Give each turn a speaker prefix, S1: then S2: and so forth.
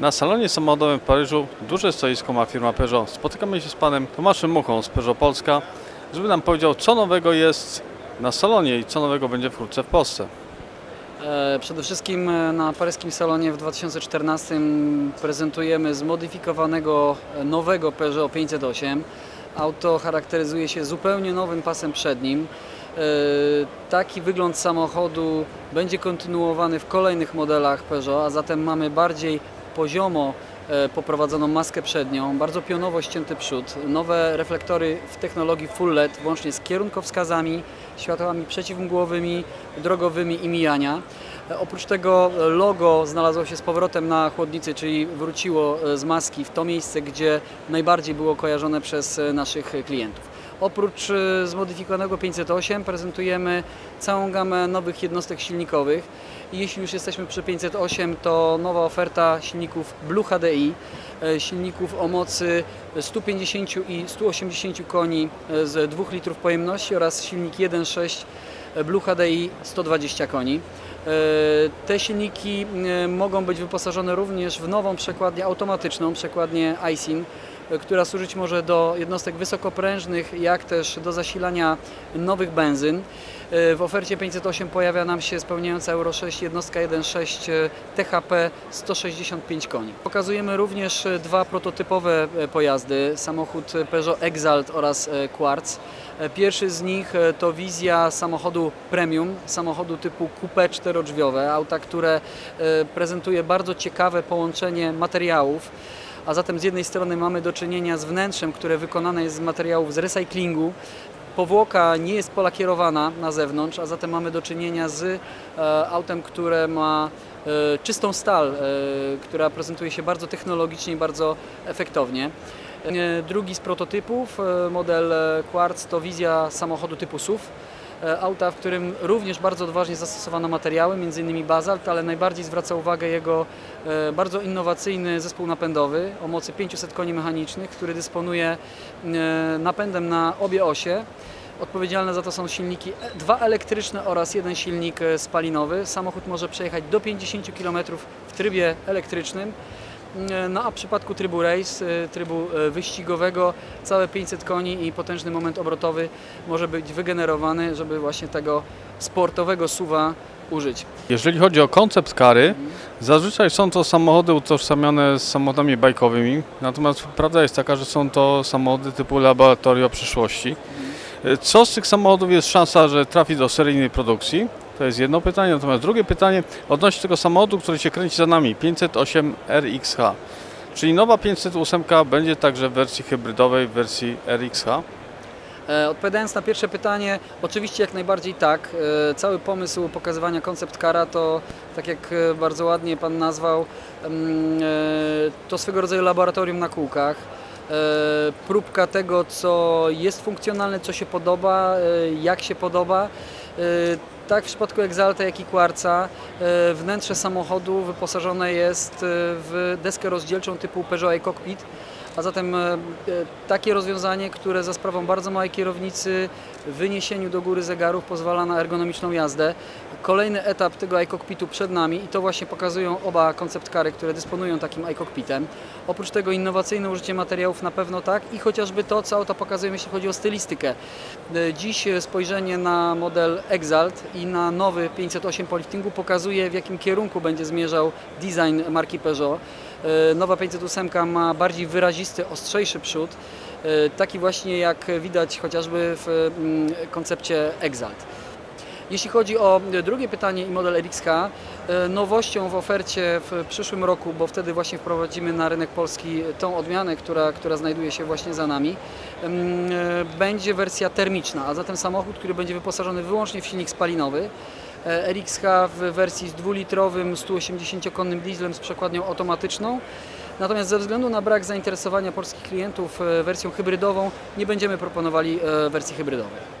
S1: Na salonie samochodowym w Paryżu duże stoisko ma firma Peugeot. Spotykamy się z panem Tomaszem Muchą z Peugeot Polska, żeby nam powiedział, co nowego jest na salonie i co nowego będzie wkrótce w Polsce.
S2: E, Przede wszystkim e, na paryskim salonie w 2014 prezentujemy zmodyfikowanego e, nowego Peugeot 508. Auto charakteryzuje się zupełnie nowym pasem przednim. Taki wygląd samochodu będzie kontynuowany w kolejnych modelach Peugeot, a zatem mamy bardziej poziomo e, poprowadzoną maskę przednią, bardzo pionowo ścięty przód, nowe reflektory w technologii Full LED, włącznie z kierunkowskazami, światłami przeciwmgłowymi, drogowymi i mijania. E, Oprócz tego logo znalazło się z powrotem na chłodnicy, czyli wróciło e, z maski w to miejsce, gdzie najbardziej było kojarzone przez naszych klientów. Oprócz e, zmodyfikowanego 508 prezentujemy całą gamę nowych jednostek silnikowych. I jeśli już jesteśmy przy 508, to nowa oferta silników Blue HDI, e, silników o mocy 150 i 180 koni e, z 2 litrów pojemności oraz silnik 1.6 Blue HDI 120 koni. E, Te silniki e, mogą być wyposażone również w nową przekładnię automatyczną, przekładnię ISIN, e, która służyć może do jednostek wysokoprężnych, jak też do zasilania nowych benzyn. E, W ofercie 508 pojawia nam się spełniająca Euro 6 jednostka 1.6 e, THP 165 koni. Pokazujemy również dwa prototypowe e, pojazdy, samochód Peugeot Exalt oraz e, Quartz. Pierwszy z nich to wizja samochodu premium, samochodu typu coupé czterodrzwiowe, auta, które prezentuje bardzo ciekawe połączenie materiałów. A zatem z jednej strony mamy do czynienia z wnętrzem, które wykonane jest z materiałów z recyklingu. Powłoka nie jest polakierowana na zewnątrz, a zatem mamy do czynienia z e, autem, które ma e, czystą stal, e, która prezentuje się bardzo technologicznie i bardzo efektownie. Drugi z prototypów, model Quartz, to wizja samochodu typu SUV. E, Auta, w którym również bardzo odważnie zastosowano materiały, m.in. bazalt, ale najbardziej zwraca uwagę jego e, bardzo innowacyjny zespół napędowy o mocy 500 koni mechanicznych, który dysponuje e, napędem na obie osie. Odpowiedzialne za to są silniki dwa elektryczne oraz jeden silnik spalinowy. Samochód może przejechać do 50 km w trybie elektrycznym. E, No a w przypadku trybu race, e, trybu e, wyścigowego, całe 500 koni i potężny moment obrotowy może być wygenerowany, żeby właśnie tego sportowego suwa użyć.
S1: Jeżeli chodzi o koncept kary, zazwyczaj są to samochody utożsamione z samochodami bajkowymi, natomiast prawda jest taka, że są to samochody typu laboratorio przyszłości. Co z tych samochodów jest szansa, że trafi do seryjnej produkcji? To jest jedno pytanie. Natomiast drugie pytanie odnośnie tego samochodu, który się kręci za nami, 508 RXH. Czyli nowa 508 będzie także w wersji hybrydowej, w wersji RXH.
S2: E, Odpowiadając na pierwsze pytanie, oczywiście jak najbardziej tak. E, Cały pomysł pokazywania koncept kara to, tak jak e, bardzo ładnie Pan nazwał, mm, to swego rodzaju laboratorium na kółkach. E, Próbka tego, co jest funkcjonalne, co się podoba, e, jak się podoba. E, Tak w przypadku Exalta, jak i Quarca wnętrze samochodu wyposażone jest w deskę rozdzielczą typu Peugeot e-Cockpit, a zatem e, e, takie rozwiązanie, które za sprawą bardzo małej kierownicy, wyniesieniu do góry zegarów pozwala na ergonomiczną jazdę. Kolejny etap tego iCockpitu przed nami i to właśnie pokazują oba koncept kary, które dysponują takim iCockpitem. Oprócz tego innowacyjne użycie materiałów na pewno tak i chociażby to, co auta pokazują, jeśli chodzi o stylistykę. E, Dziś spojrzenie na model Exalt i na nowy 508 po liftingu pokazuje, w jakim kierunku będzie zmierzał design marki Peugeot. E, Nowa 508 ma bardziej wyrazisty, ostrzejszy przód, e, taki właśnie jak widać chociażby w mm, koncepcie Exalt. Jeśli chodzi o drugie pytanie i model RXH, e, nowością w ofercie w przyszłym roku, bo wtedy właśnie wprowadzimy na rynek polski tą odmianę, która, która znajduje się właśnie za nami, będzie wersja termiczna, a zatem samochód, który będzie wyposażony wyłącznie w silnik spalinowy. E, RXH w wersji z dwulitrowym 180-konnym dieslem z przekładnią automatyczną. Natomiast ze względu na brak zainteresowania polskich klientów e, wersją hybrydową nie będziemy proponowali e, wersji hybrydowej.